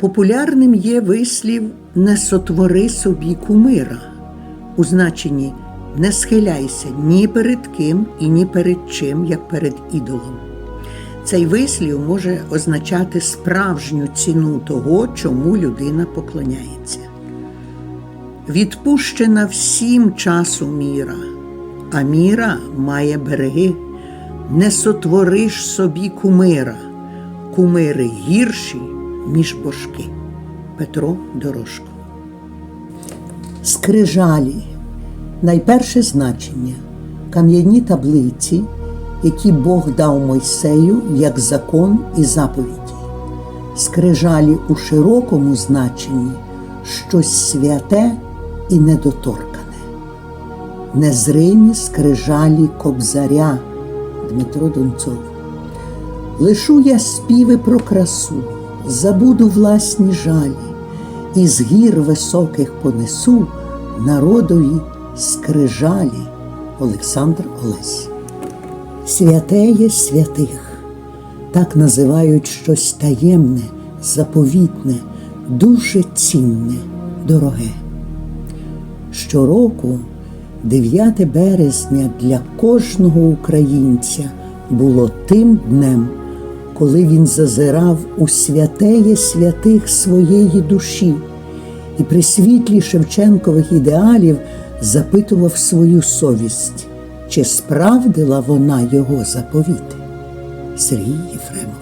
Популярним є вислів не сотвори собі кумира у значенні не схиляйся ні перед ким і ні перед чим, як перед ідолом. Цей вислів може означати справжню ціну того, чому людина поклоняється. Відпущена всім часу міра, а міра має береги. Не сотвориш собі кумира, кумири гірші, ніж божки. Петро Дорошко. Скрижалі. Найперше значення кам'яні таблиці, які Бог дав Мойсею як закон і заповіді. Скрижалі у широкому значенні щось святе і недоторкане. Незримі скрижалі кобзаря Дмитро Донцов. Лишу я співи про красу, забуду власні жалі, і з гір високих понесу народові скрижалі Олександр Олесь. Святеє святих так називають щось таємне, заповітне, дуже цінне, дороге. Щороку 9 березня для кожного українця було тим днем, коли він зазирав у святеє святих своєї душі і при світлі Шевченкових ідеалів запитував свою совість, чи справдила вона його заповіти. Сергій Єфремов